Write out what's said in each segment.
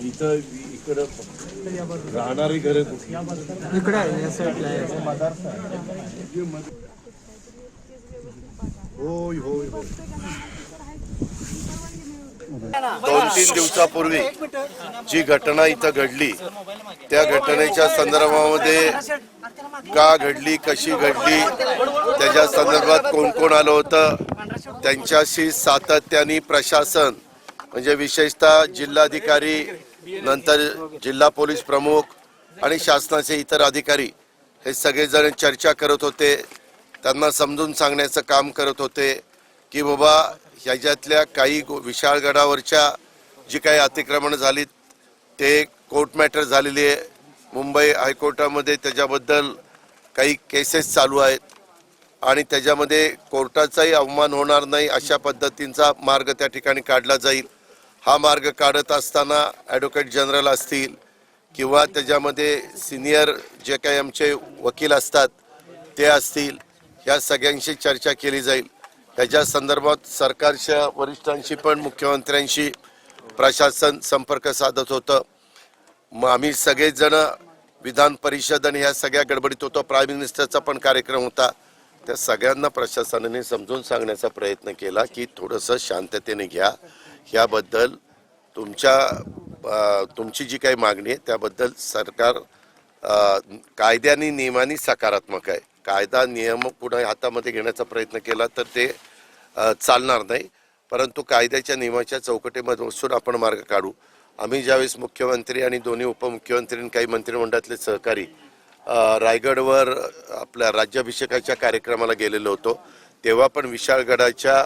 इथं इकडं राहणारी घरं इकडे आहे या साईडला आहे. होय होय होय. दोन तीन दिवसापूर्वी जी घटना इथं घडली त्या घटनेच्या संदर्भामध्ये का घडली कशी घडली त्याच्या संदर्भात कोण कोण आलं होतं? त्यांच्याशी सातत्याने प्रशासन म्हणजे विशेषतः जिल्हाधिकारी नंतर जिल्हा पोलीस प्रमुख आणि शासनाचे इतर अधिकारी हे सगळेजण चर्चा करत होते. त्यांना समजून सांगण्याचं काम करत होते की बाबा ह्याच्यातल्या काही गो- विशाळगडावरच्या जी काही अतिक्रमण झाली ते कोर्ट मॅटर झालेली आहे. मुंबई हायकोर्टामध्ये त्याच्याबद्दल काही केसेस चालू आहेत. आणि त्याच्यामध्ये कोर्टाचाही अवमान होणार नाही अशा पद्धतींचा मार्ग त्या ठिकाणी काढला जाईल. हा मार्ग काढत असताना ॲडव्होकेट जनरल असतील किंवा त्याच्यामध्ये सिनियर जे काही आमचे वकील असतात ते असतील या सगळ्यांशी चर्चा केली जाईल. त्याच्या संदर्भात सरकारच्या वरिष्ठांशी पण मुख्यमंत्र्यांशी प्रशासन संपर्क साधत होतं. मग आम्ही सगळेजणं विधान परिषद आणि ह्या सगळ्या गडबडीत होतो. प्राईम मिनिस्टरचा पण कार्यक्रम होता. त्या सगळ्यांना प्रशासनाने समजून सांगण्याचा प्रयत्न केला की थोडंसं शांततेने घ्या. ह्याबद्दल तुमच्या तुमची जी काही मागणी आहे त्याबद्दल सरकार कायद्याने नियमाने सकारात्मक आहे. कायदा नियम कुणा हातामध्ये घेण्याचा प्रयत्न केला तर ते चालणार नाही. परंतु कायद्याच्या नियमाच्या चौकटीमध्ये बसून आपण मार्ग काढू. आम्ही ज्यावेळेस मुख्यमंत्री आणि दोन्ही उपमुख्यमंत्री आणि काही मंत्रिमंडळातले सहकारी रायगडवर आपल्या राज्याभिषेकाच्या कार्यक्रमाला गेलेलो होतो तेव्हा पण विशाळगडाच्या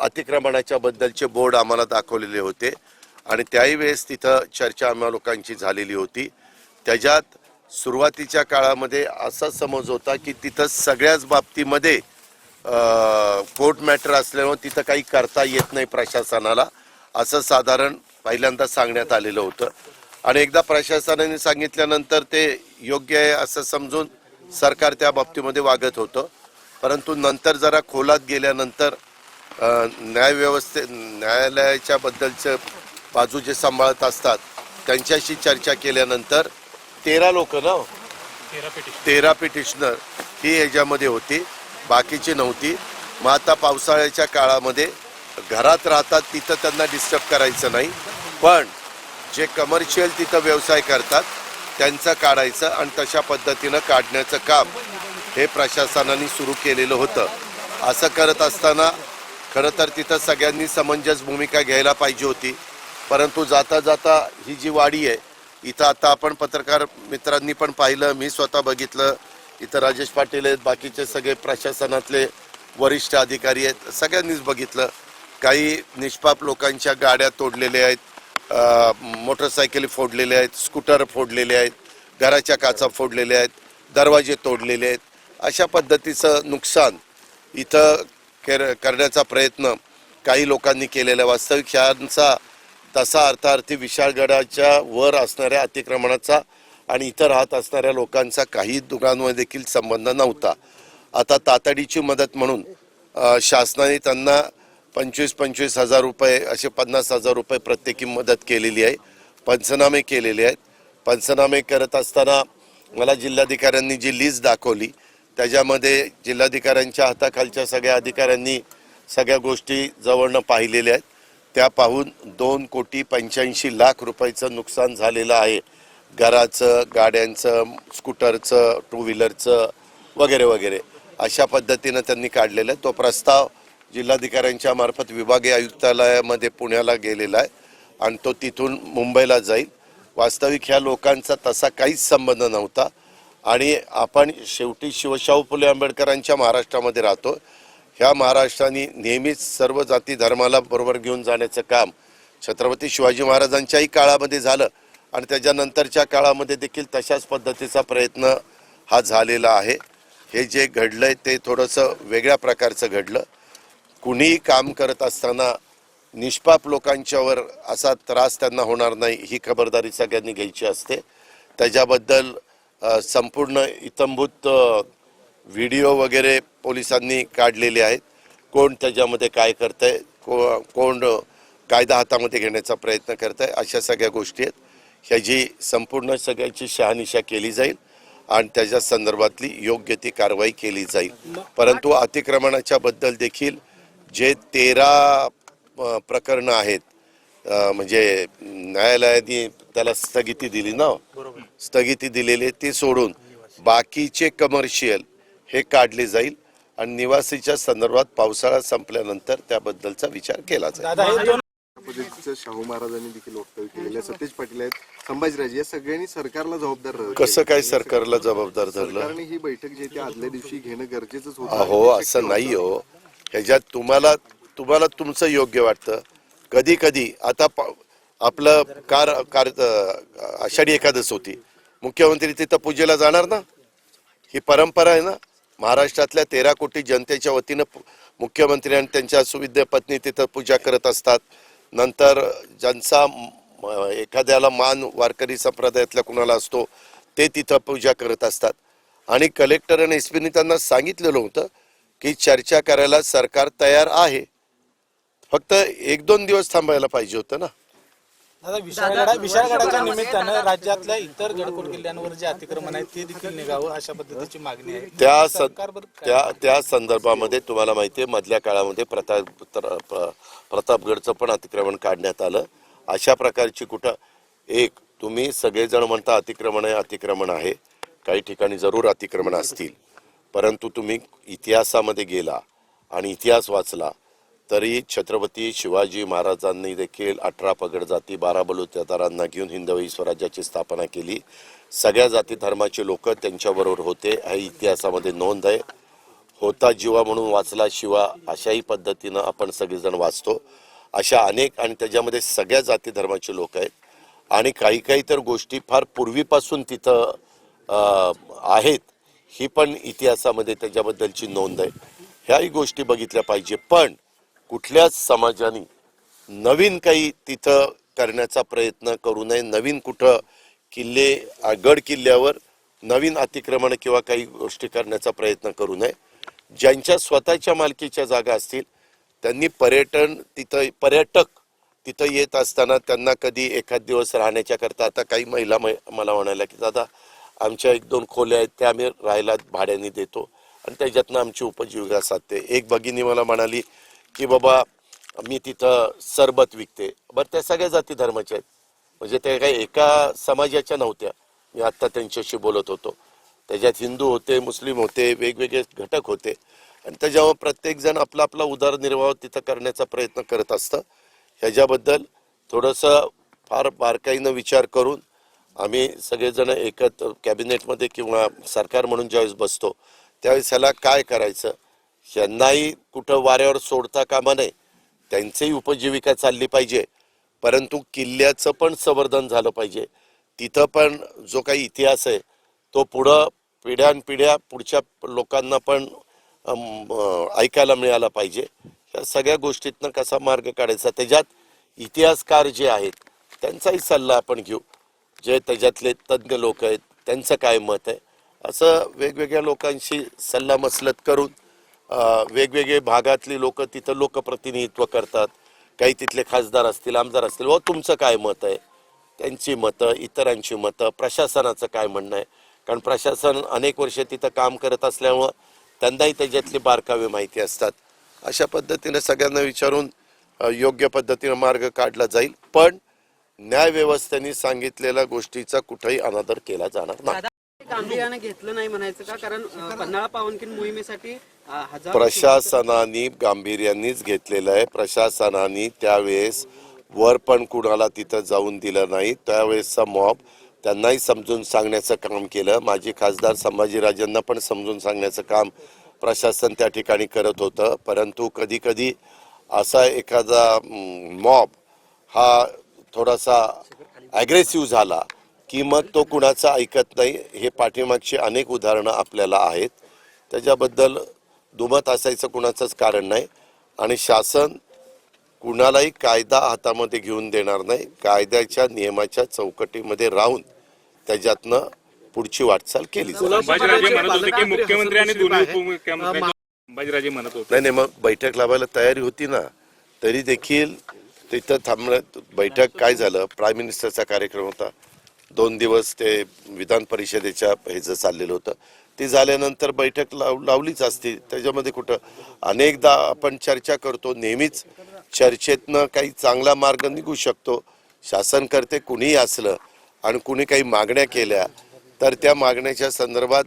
अतिक्रमणाच्या बद्दलचे बोर्ड आम्हाला दाखवलेले होते आणि त्याही वेळेस तिथं चर्चा आम्हा लोकांची झालेली होती. त्याच्यात सुरुवातीच्या काळामध्ये असा समज होता की तिथं सगळ्याच बाबतीमध्ये कोर्ट मॅटर असल्यामुळे तिथं काही करता येत नाही प्रशासनाला. असं साधारण पहिल्यांदा सांगण्यात आलेलं होतं. आणि एकदा प्रशासनाने सांगितल्यानंतर ते योग्य आहे असं समजून सरकार त्या बाबतीमध्ये वागत होतं. परंतु नंतर जरा खोलात गेल्यानंतर न्यायव्यवस्थे न्यायालयाच्या बद्दलचं बाजू जे सांभाळत असतात त्यांच्याशी चर्चा केल्यानंतर तेरा लोक ना हो? तेरा पिटिशनर ही ह्याच्यामध्ये होती बाकीची नव्हती. मग आता पावसाळ्याच्या काळामध्ये घरात राहतात तिथं त्यांना डिस्टर्ब करायचं नाही. पण जे कमर्शियल तिथं व्यवसाय करतात त्यांचं काढायचं आणि तशा पद्धतीनं काढण्याचं काम हे प्रशासनाने सुरू केलेलं होतं. असं करत असताना खरं तर तिथं सगळ्यांनी समंजस भूमिका घ्यायला पाहिजे होती. परंतु जाता जाता ही जी वाडी आहे इथं आता आपण पत्रकार मित्रांनी पण पाहिलं मी स्वतः बघितलं. इथं राजेश पाटील आहेत बाकीचे सगळे प्रशासनातले वरिष्ठ अधिकारी आहेत सगळ्यांनीच बघितलं. काही निष्पाप लोकांच्या गाड्या तोडलेल्या आहेत मोटरसायकली फोडलेल्या आहेत स्कूटर फोडलेले आहेत घराच्या काचा फोडलेल्या आहेत दरवाजे तोडलेले आहेत अशा पद्धतीचं नुकसान इथं केर करण्याचा प्रयत्न काही लोकांनी केलेला आहे. वास्तविक शाळांचा तसा अर्थार्थी विशाळगडाच्या वर असणाऱ्या अतिक्रमणाचा आणि इथं राहत असणाऱ्या लोकांचा काही दुकानामध्ये देखील संबंध नव्हता आता तातडीची मदत म्हणून शासनाने त्यांना पंचवीस पंचवीस हजार रुपये असे पन्नास हजार रुपये प्रत्येकी मदत केलेली आहे. पंचनामे केलेले आहेत. पंचनामे करत असताना मला जिल्हाधिकाऱ्यांनी जी लिस्ट दाखवली त्याच्यामध्ये जिल्हाधिकाऱ्यांच्या हाताखालच्या सगळ्या अधिकाऱ्यांनी सगळ्या गोष्टी जवळनं पाहिलेल्या आहेत. त्या पाहून दोन कोटी पंच्याऐंशी लाख रुपयाचं नुकसान झालेलं आहे. घराचं गाड्यांचं स्कूटरचं टू व्हीलरचं वगैरे वगैरे अशा पद्धतीनं त्यांनी काढलेलं आहे. तो प्रस्ताव जिल्हाधिकाऱ्यांच्या मार्फत विभागीय आयुक्तालयामध्ये पुण्याला गेलेला आहे आणि तो तिथून मुंबईला जाईल. वास्तविक ह्या लोकांचा तसा काहीच संबंध नव्हता. आणि आपण शेवटी शिवशाहू फुले आंबेडकरांच्या महाराष्ट्रामध्ये राहतो. ह्या महाराष्ट्राने नेहमीच सर्व जाती धर्माला बरोबर घेऊन जाण्याचं काम छत्रपती शिवाजी महाराजांच्याही काळामध्ये झालं आणि त्याच्यानंतरच्या काळामध्ये देखील तशाच पद्धतीचा प्रयत्न हा झालेला आहे. हे जे घडलं आहे ते थोडंसं वेगळ्या प्रकारचं घडलं. कुणीही काम करत असताना निष्पाप लोकांच्यावर असा त्रास त्यांना होणार नाही ही खबरदारी सगळ्यांनी घ्यायची असते. त्याच्याबद्दल संपूर्ण इतंभूत व्हिडिओ वगैरे पोलिसांनी काढलेले आहेत. कोण त्याच्यामध्ये काय करतंय को कोण कायदा हातामध्ये घेण्याचा प्रयत्न करत आहे अशा सगळ्या गोष्टी आहेत. ह्याची संपूर्ण सगळ्याची शहानिशा केली जाईल आणि त्याच्या संदर्भातली योग्य ती कारवाई केली जाईल. परंतु अतिक्रमणाच्या बद्दल देखील जे तेरा प्रकरणं आहेत म्हणजे न्यायालयाने त्याला स्थगिती दिली ना? स्थगिती दिलेली ती सोडून बाकीचे कमर्शियल हे काढले जाईल आणि निवासीच्या संदर्भात पावसाळा संपल्यानंतर त्याबद्दलचा विचार केला जाईल. दादा हे दोन पद्धतीचं शाहू महाराजांनी देखील वक्तव्य केलेलं सतेज पाटील आहेत संभाजीराजे या सगळ्यांनी सरकारला जबाबदार. कसं काय सरकारला जबाबदार धरलं? ही बैठक जी आदल्या दिवशी घेणं गरजेचंच होतं. अहो असं नाही हो. ह्याच्यात तुम्हाला तुम्हाला तुमचं योग्य वाटतं. कधी कधी आता प- आपलं कार कार आषाढी एकादश होती. मुख्यमंत्री तिथं पूजेला जाणार ना? ही परंपरा आहे ना? महाराष्ट्रातल्या तेरा कोटी जनतेच्या वतीनं मुख्यमंत्री आणि त्यांच्या सुविद्य पत्नी तिथं पूजा करत असतात. नंतर ज्यांचा एखाद्याला मान वारकरी संप्रदायातल्या कुणाला असतो ते तिथं पूजा करत असतात. आणि कलेक्टर आणि एस पीने त्यांना सांगितलेलं होतं की चर्चा करायला सरकार तयार आहे. फक्त एक दोन दिवस थांबायला पाहिजे होतं ना. दादा विशाळगडा विशाळगडाच्या निमित्तानं राज्यातल्या इतर गडकोट किल्ल्यांवर जे अतिक्रमण आहे ते देखील निघावं अशा पद्धतीची मागणी आहे. त्या स- सरकारवर काय- त्या त्या संदर्भामध्ये तुम्हाला माहिती आहे मधल्या काळामध्ये प्रताप प्र- प्रतापगडचं पण अतिक्रमण काढण्यात आलं. अशा प्रकारची कुठं एक तुम्ही सगळेजण म्हणता अतिक्रमण आहे अतिक्रमण आहे. काही ठिकाणी जरूर अतिक्रमण असतील. परंतु तुम्ही इतिहासामध्ये गेला आणि इतिहास वाचला तरी छत्रपती शिवाजी महाराजांनी देखील अठरा पगड जाती बारा बलुत्यादारांना घेऊन हिंदवी स्वराज्याची स्थापना केली. सगळ्या जाती धर्माचे लोक त्यांच्याबरोबर होते. हे इतिहासामध्ये नोंद आहे. होता जीवा म्हणून वाचला शिवा अशाही पद्धतीनं आपण सगळेजण वाचतो. अशा अनेक आणि त्याच्यामध्ये सगळ्या जाती धर्माचे लोक आहेत. आणि काही काही तर गोष्टी फार पूर्वीपासून तिथं आहेत. ही पण इतिहासामध्ये त्याच्याबद्दलची नोंद आहे. ह्याही गोष्टी बघितल्या पाहिजे. पण कुठल्याच समाजाने नवीन काही तिथं करण्याचा प्रयत्न करू नये. नवीन कुठं किल्ले गड किल्ल्यावर नवीन अतिक्रमण किंवा काही गोष्टी करण्याचा प्रयत्न करू नये. ज्यांच्या स्वतःच्या मालकीच्या जागा असतील त्यांनी पर्यटन तिथं पर्यटक तिथं येत असताना त्यांना कधी एखाद दिवस राहण्याच्या करता आता काही महिला मला म्हणाल्या की दादा आमच्या एक दोन खोल्या आहेत त्या आम्ही राहायला भाड्याने देतो. आणि त्याच्यातनं आमची उपजीविका साधते. एक भगिनी मला म्हणाली की बाबा मी तिथं सरबत विकते. बरं त्या सगळ्या जाती धर्माच्या आहेत. म्हणजे त्या काही एका समाजाच्या नव्हत्या. मी आत्ता त्यांच्याशी बोलत होतो. त्याच्यात हिंदू होते मुस्लिम होते वेगवेगळे घटक होते. आणि त्याच्यावर प्रत्येक जण आपला आपला उदरनिर्वाह तिथं करण्याचा प्रयत्न करत असतं. ह्याच्याबद्दल थोडंसं फार बारकाईनं विचार करून आम्ही सगळेजण एकत्र कॅबिनेटमध्ये किंवा सरकार म्हणून ज्यावेळेस बसतो त्यावेळेस ह्याला काय करायचं? यांनाही कुठं वाऱ्यावर सोडता कामा नये. त्यांचीही उपजीविका चालली पाहिजे. परंतु किल्ल्याचं पण संवर्धन झालं पाहिजे. तिथं पण जो काही इतिहास आहे तो पुढं पिढ्यानपिढ्या पुढच्या लोकांना पण ऐकायला मिळाला पाहिजे. या सगळ्या गोष्टीतनं कसा मार्ग काढायचा? त्याच्यात इतिहासकार जे आहेत त्यांचाही सल्ला आपण घेऊ. जे त्याच्यातले तज्ज्ञ लोक आहेत त्यांचं काय मत आहे? असं वेगवेगळ्या लोकांशी सल्लामसलत करून वेगवेगळे भागातली लोक तिथं लोकप्रतिनिधित्व करतात. काही तिथले खासदार असतील आमदार असतील व तुमचं काय मत आहे? त्यांची मतं इतरांची मतं प्रशासनाचं काय म्हणणं आहे? कारण प्रशासन अनेक वर्ष तिथं काम करत असल्यामुळं त्यांनाही त्याच्यातली बारकावे माहिती असतात. अशा पद्धतीनं सगळ्यांना विचारून योग्य पद्धतीनं मार्ग काढला जाईल. पण न्यायव्यवस्थेने सांगितलेल्या गोष्टीचा कुठेही अनादर केला जाणार नाही. गांभीर्याने घेतलं नाही म्हणायचं का? कारण पन्हाळा पावनखिंड मोहिमेसाठी प्रशासनाने गांभीर्यानेच घेतलेलं आहे. प्रशासनाने त्यावेळेस वर पण कुणाला तिथं जाऊन दिलं नाही. त्यावेळेसचा मॉब त्यांनाही समजून सांगण्याचं काम केलं. माजी खासदार संभाजीराजांना पण समजून सांगण्याचं काम प्रशासन त्या ठिकाणी करत होतं. परंतु कधी कधी असा एखादा मॉब हा थोडासा ॲग्रेसिव्ह झाला की मग तो कुणाचा ऐकत नाही हे पाठीमागची अनेक उदाहरणं आपल्याला आहेत. त्याच्याबद्दल दुमत असायचं कुणाचंच कारण नाही. आणि शासन कुणालाही कायदा हातामध्ये घेऊन देणार नाही. कायद्याच्या नियमाच्या चौकटीमध्ये राहून त्याच्यातनं पुढची वाटचाल केली जाईल. संभाजीराजे म्हणत होते की मुख्यमंत्री आणि दोन्ही उपमुख्यमंत्री संभाजीराजे म्हणत होते. नाही नाही मग बैठक लावायला तयारी होती ना तरी देखील तिथं थांबणं बैठक काय झालं? प्राईम मिनिस्टरचा कार्यक्रम होता. दोन दिवस ते विधान परिषदेच्या ह्याचं चाललेलं होतं. ती झाल्यानंतर बैठक लाव लावलीच असती. त्याच्यामध्ये कुठं? अनेकदा आपण चर्चा करतो. नेहमीच चर्चेतनं काही चांगला मार्ग निघू शकतो. शासनकर्ते कुणीही असलं आणि कुणी काही मागण्या केल्या तर त्या मागण्याच्या संदर्भात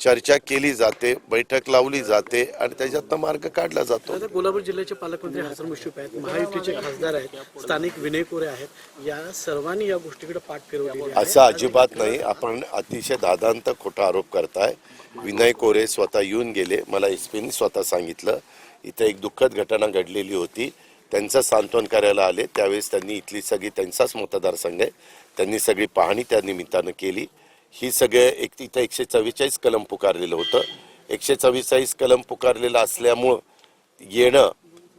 चर्चा केली जाते बैठक लावली जाते आणि त्याच्यातनं मार्ग काढला जातो. कोल्हापूर जिल्ह्याचे पालकमंत्री हसन मुश्रीफ आहेत महायुतीचे खासदार आहेत स्थानिक विनय कोरे आहेत. या सर्वांनी या गोष्टीकडे पाठ फिरवलेली आहे. असं अजिबात नाही. आपण अतिशय दादांत खोटा आरोप करताय. विनय कोरे स्वतः येऊन गेले. मला एस पीने स्वतः सांगितलं. इथं एक दुःखद घटना घडलेली होती. त्यांचं सांत्वन करायला आले. त्यावेळेस त्यांनी इथली सगळी त्यांचाच मतदारसंघ आहे. त्यांनी सगळी पाहणी त्या निमित्तानं केली. ही सगळे एक तिथं एकशे चव्वेचाळीस कलम पुकारलेलं होतं. एकशे चव्वेचाळीस कलम पुकारलेलं असल्यामुळं येणं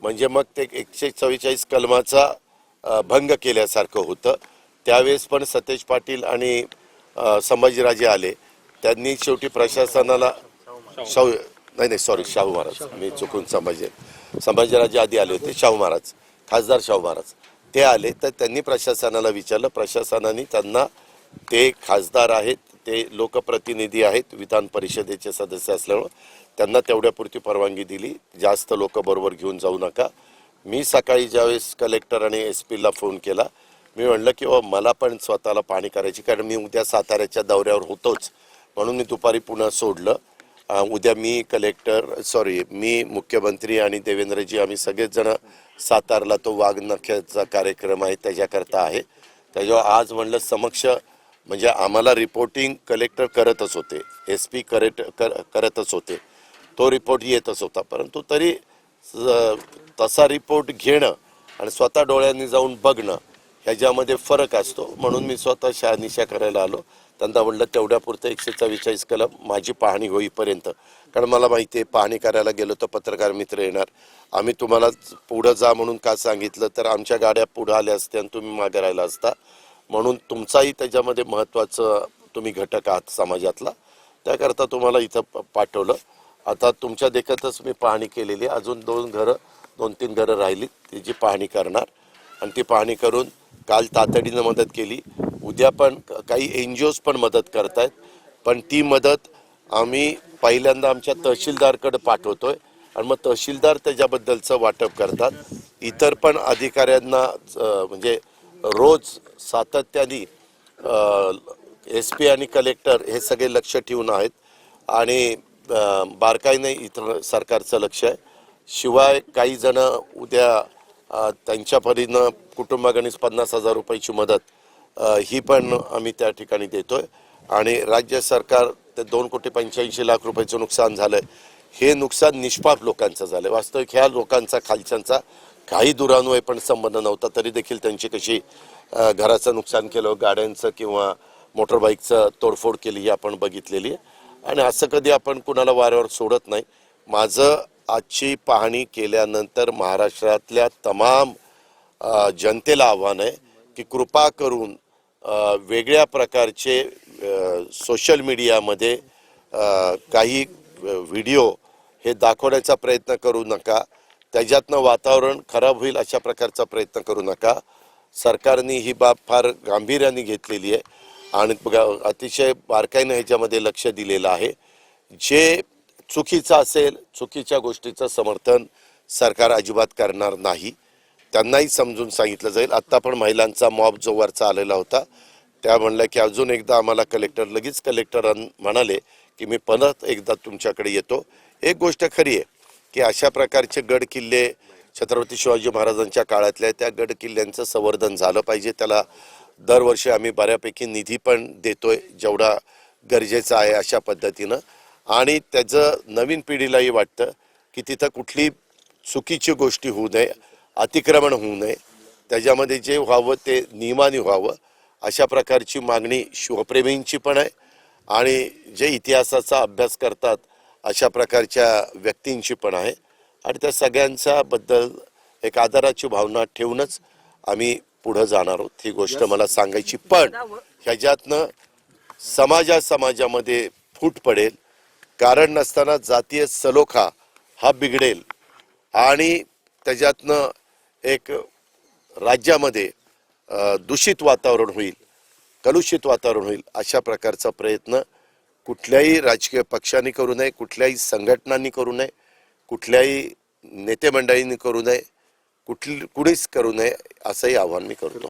म्हणजे मग ते एकशे चव्वेचाळीस कलमाचा भंग केल्यासारखं होतं. त्यावेळेस पण सतेज पाटील आणि संभाजीराजे आले. त्यांनी शेवटी प्रशासनाला शाहू नाही नाही सॉरी शाहू महाराज. मी चुकून संभाजी संभाजीराजे आधी आले होते. शाहू महाराज खासदार शाहू महाराज. ते आले तर त्यांनी प्रशासनाला विचारलं. प्रशासनाने त्यांना ते खासदार आहेत ते लोकप्रतिनिधी आहेत विधान परिषदेचे सदस्य असल्यामुळं त्यांना तेवढ्यापुरती परवानगी दिली. जास्त लोक बरोबर घेऊन जाऊ नका. मी सकाळी ज्यावेळेस कलेक्टर आणि एस पीला फोन केला मी म्हणलं की बाबा मला पण स्वतःला पाणी करायची कारण मी उद्या साताऱ्याच्या दौऱ्यावर होतोच. म्हणून मी दुपारी पुन्हा सोडलं. उद्या मी कलेक्टर सॉरी मी मुख्यमंत्री आणि देवेंद्रजी आम्ही सगळेचजण सातारला तो वाघनख्याचा कार्यक्रम आहे त्याच्याकरता आहे. त्याच्यावर आज म्हणलं समक्ष म्हणजे आम्हाला रिपोर्टिंग कलेक्टर करतच होते. एस पी करेट कर करतच होते. तो रिपोर्ट येतच होता. परंतु तरी तसा रिपोर्ट घेणं आणि स्वतः डोळ्यांनी जाऊन बघणं ह्याच्यामध्ये फरक असतो. म्हणून मी स्वतः शहानिशा करायला आलो. त्यांना म्हणलं तेवढ्यापुरतं एकशे चव्वेचाळीस कलम माझी पाहणी होईपर्यंत. कारण मला माहिती आहे पाहणी करायला गेलो तर पत्रकार मित्र येणार. आम्ही तुम्हाला पुढं जा म्हणून का सांगितलं? तर आमच्या गाड्या पुढं आल्या असत्या आणि तुम्ही मागे राहिला असता. म्हणून तुमचाही त्याच्यामध्ये महत्त्वाचं तुम्ही घटक आहात समाजातला. त्याकरता तुम्हाला इथं पाठवलं. आता तुमच्या देखतच मी पाहणी केलेली. आहे अजून दोन घरं दोन तीन घरं राहिली. त्याची पाहणी करणार. आणि ती पाहणी करून काल तातडीनं मदत केली. उद्या पण काही एन जी ओज पण मदत करतायत. पण ती मदत आम्ही पहिल्यांदा आमच्या तहसीलदारकडे पाठवतोय. आणि मग तहसीलदार त्याच्याबद्दलचं वाटप करतात. इतर पण अधिकाऱ्यांना म्हणजे रोज सातत्याने एस पी आणि कलेक्टर हे सगळे लक्ष ठेवून आहेत. आणि बारकाईने इतर सरकारचं लक्ष आहे. शिवाय काही जण उद्या त्यांच्या परीनं कुटुंबागणीस पन्नास हजार रुपयाची मदत ही पण आम्ही त्या ठिकाणी देतो आहे आणि राज्य सरकार ते दोन कोटी पंच्याऐंशी लाख रुपयाचं नुकसान झालं आहे हे नुकसान निष्पाप लोकांचं झालं आहे वास्तविक ह्या लोकांचा खालच्यांचा काही दुरान्वय पण संबंध नव्हता तरी देखील त्यांची कशी घराचं नुकसान केलं गाड्यांचं किंवा मोटरबाईकचं तोडफोड केली ही आपण बघितलेली आहे. आणि असं कधी आपण कुणाला वाऱ्यावर सोडत नाही. माझं आजची पाहणी केल्यानंतर महाराष्ट्रातल्या तमाम जनतेला आव्हान आहे की कृपा करून वेगळ्या प्रकारचे सोशल मीडियामध्ये काही व्हिडिओ हे दाखवण्याचा प्रयत्न करू नका. त्याच्यातनं वातावरण खराब होईल अशा प्रकारचा प्रयत्न करू नका. सरकारने ही बाब फार गांभीर्याने घेतलेली आहे. आणि अतिशय बारकाईनं ह्याच्यामध्ये लक्ष दिलेलं आहे. जे चुकीचं असेल चुकीच्या गोष्टीचं समर्थन सरकार अजिबात करणार नाही. त्यांनाही समजून सांगितलं जाईल. आत्ता पण महिलांचा मॉब जो वरचा आलेला होता त्या म्हणल्या की अजून एकदा आम्हाला कलेक्टर लगेच कलेक्टर म्हणाले की मी परत एकदा तुमच्याकडे येतो. एक गोष्ट खरी आहे. की अशा प्रकारचे गड किल्ले छत्रपती शिवाजी महाराजांच्या काळातल्या त्या गड किल्ल्यांचं संवर्धन झालं पाहिजे. त्याला दरवर्षी आम्ही बऱ्यापैकी निधी पण देतोय जेवढा गरजेचा आहे अशा पद्धतीनं. आणि त्याचं नवीन पिढीलाही वाटतं की तिथं कुठली चुकीची गोष्टी होऊ नये अतिक्रमण होऊ नये. त्याच्यामध्ये जे व्हावं ते नियमाने व्हावं. अशा प्रकारची मागणी शिवप्रेमींची पण आहे. आणि जे इतिहासाचा अभ्यास करतात अशा प्रकारच्या व्यक्तींची पण आहे. आणि त्या सगळ्यांच्या बद्दल एक आदराची भावना ठेवूनच आम्ही पुढं जाणार आहोत. ही गोष्ट मला सांगायची. पण ह्याच्यातनं समाजा समाजामध्ये फूट पडेल. कारण नसताना जातीय सलोखा हा बिघडेल. आणि त्याच्यातनं एक राज्यामध्ये दूषित वातावरण होईल कलुषित वातावरण होईल अशा प्रकारचा प्रयत्न कुठल्याही राजकीय पक्षांनी करू नये कुठल्याही संघटनांनी करू नये कुठल्याही नेते मंडळींनी करू नये कुठली कुणीच करू नये असंही आव्हान मी करतो.